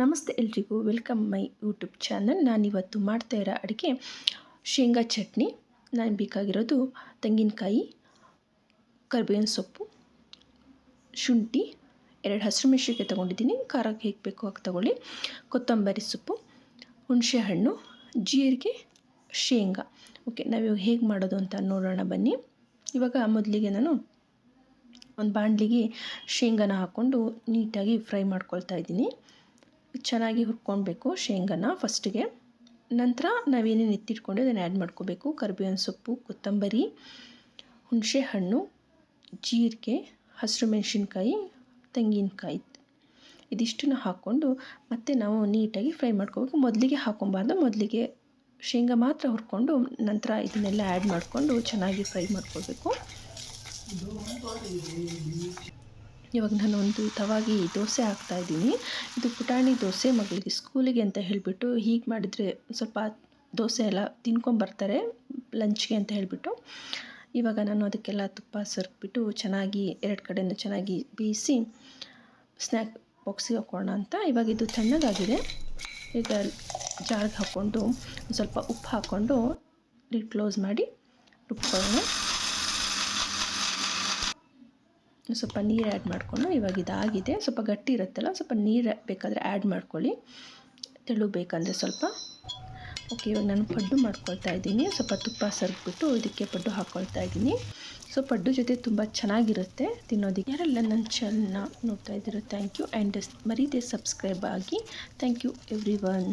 ನಮಸ್ತೆ ಎಲ್ರಿಗೂ. Welcome my YouTube channel. ನಾನಿವತ್ತು ಮಾಡ್ತಾ ಇರೋ ಅಡುಗೆ ಶೇಂಗಾ ಚಟ್ನಿ. ನಾನು ಬೇಕಾಗಿರೋದು ತೆಂಗಿನಕಾಯಿ, ಕರಿಬೇವಿನ ಸೊಪ್ಪು, ಶುಂಠಿ, ಎರಡು ಹಸಿರು ಮೆಣಸಿನ್ಕಾಯಿ ತೊಗೊಂಡಿದ್ದೀನಿ. ಖಾರಕ್ಕೆ ಹೇಗೆ ಬೇಕು ಹಾಗೆ ತೊಗೊಳ್ಳಿ. ಕೊತ್ತಂಬರಿ ಸೊಪ್ಪು ಹುಣಸೆಹಣ್ಣು ಜೀರಿಗೆ, ಶೇಂಗಾ. ಓಕೆ ನಾವಿವಾಗ ಹೇಗೆ ಮಾಡೋದು ಅಂತ ನೋಡೋಣ ಬನ್ನಿ. ಇವಾಗ ಮೊದಲಿಗೆ ನಾನು ಒಂದು ಬಾಣಲಿಗೆ ಶೇಂಗಾನ ಹಾಕ್ಕೊಂಡು ನೀಟಾಗಿ ಫ್ರೈ ಮಾಡ್ಕೊಳ್ತಾ ಇದ್ದೀನಿ. ಚೆನ್ನಾಗಿ ಹುರ್ಕೊಳ್ಬೇಕು ಶೇಂಗನ ಫಸ್ಟಿಗೆ. ನಂತರ ನಾವೇನೇನು ಎತ್ತಿಟ್ಕೊಂಡು ಅದನ್ನು ಆ್ಯಡ್ ಮಾಡ್ಕೋಬೇಕು? ಕರಿಬೇವಿನ ಸೊಪ್ಪು, ಕೊತ್ತಂಬರಿ, ಹುಣಸೆ ಹಣ್ಣು, ಜೀರಿಗೆ, ಹಸಿರು ಮೆಣಸಿನ್ಕಾಯಿ, ತೆಂಗಿನಕಾಯಿ ಇದಿಷ್ಟನ್ನು ಹಾಕ್ಕೊಂಡು ಮತ್ತೆ ನಾವು ನೀಟಾಗಿ ಫ್ರೈ ಮಾಡ್ಕೋಬೇಕು. ಮೊದಲಿಗೆ ಹಾಕೊಬಾರ್ದು. ಮೊದಲಿಗೆ ಶೇಂಗಾ ಮಾತ್ರ ಹುರ್ಕೊಂಡು ನಂತರ ಇದನ್ನೆಲ್ಲ ಆ್ಯಡ್ ಮಾಡಿಕೊಂಡು ಚೆನ್ನಾಗಿ ಫ್ರೈ ಮಾಡ್ಕೊಳ್ಬೇಕು. ಇವಾಗ ನಾನು ಒಂದು ತವಾಗಿ ದೋಸೆ ಹಾಕ್ತಾಯಿದ್ದೀನಿ ಇದು ಪುಟಾಣಿ ದೋಸೆ ಮಗಳಿಗೆ ಸ್ಕೂಲಿಗೆ ಅಂತ ಹೇಳಿಬಿಟ್ಟು ಹೀಗೆ ಮಾಡಿದರೆ ಸ್ವಲ್ಪ ದೋಸೆ ಎಲ್ಲ ತಿನ್ಕೊಂಬರ್ತಾರೆ ಲಂಚ್ಗೆ ಅಂತ ಹೇಳಿಬಿಟ್ಟು. ಇವಾಗ ನಾನು ಅದಕ್ಕೆಲ್ಲ ತುಪ್ಪ ಸರ್ಕ್ಬಿಟ್ಟು ಚೆನ್ನಾಗಿ ಎರಡು ಕಡೆಯಿಂದ ಚೆನ್ನಾಗಿ ಬೇಯಿಸಿ ಸ್ನ್ಯಾಕ್ ಬಾಕ್ಸಿಗೆ ಹಾಕೋಣ ಅಂತ. ಇವಾಗ ಇದು ತಣ್ಣಗಾಗಿದೆ. ಈಗ ಜಾರ್ಗೆ ಹಾಕ್ಕೊಂಡು ಸ್ವಲ್ಪ ಉಪ್ಪು ಹಾಕ್ಕೊಂಡು ಕ್ಲೋಸ್ ಮಾಡಿ ರುಬ್ಕೊಳ್ಳೋಣ. ಸ್ವಲ್ಪ ನೀರು ಆ್ಯಡ್ ಮಾಡಿಕೊಂಡು, ಇವಾಗ ಇದಾಗಿದೆ. ಸ್ವಲ್ಪ ಗಟ್ಟಿ ಇರುತ್ತಲ್ಲ, ಸ್ವಲ್ಪ ನೀರು ಬೇಕಾದರೆ ಆ್ಯಡ್ ಮಾಡ್ಕೊಳ್ಳಿ. ತೆಳು ಬೇಕಂದರೆ ಸ್ವಲ್ಪ. ಓಕೆ ಇವಾಗ ನಾನು ಪಡ್ಡು ಮಾಡ್ಕೊಳ್ತಾ ಇದ್ದೀನಿ. ಸ್ವಲ್ಪ ತುಪ್ಪ ಸರ್ಬಿಟ್ಟು ಇದಕ್ಕೆ ಪಡ್ಡು ಹಾಕ್ಕೊಳ್ತಾ ಇದ್ದೀನಿ. ಸೊ ಪಡ್ಡು ಜೊತೆ ತುಂಬ ಚೆನ್ನಾಗಿರುತ್ತೆ ತಿನ್ನೋದಕ್ಕೆ. ಯಾರೆಲ್ಲ ನನ್ನ ಚಾನಲ್ನ ನೋಡ್ತಾ ಇದ್ದೀರೋ ಥ್ಯಾಂಕ್ ಯು ಆ್ಯಂಡ್ ಮರೀದೆ ಸಬ್ಸ್ಕ್ರೈಬ್ ಆಗಿ. Thank you everyone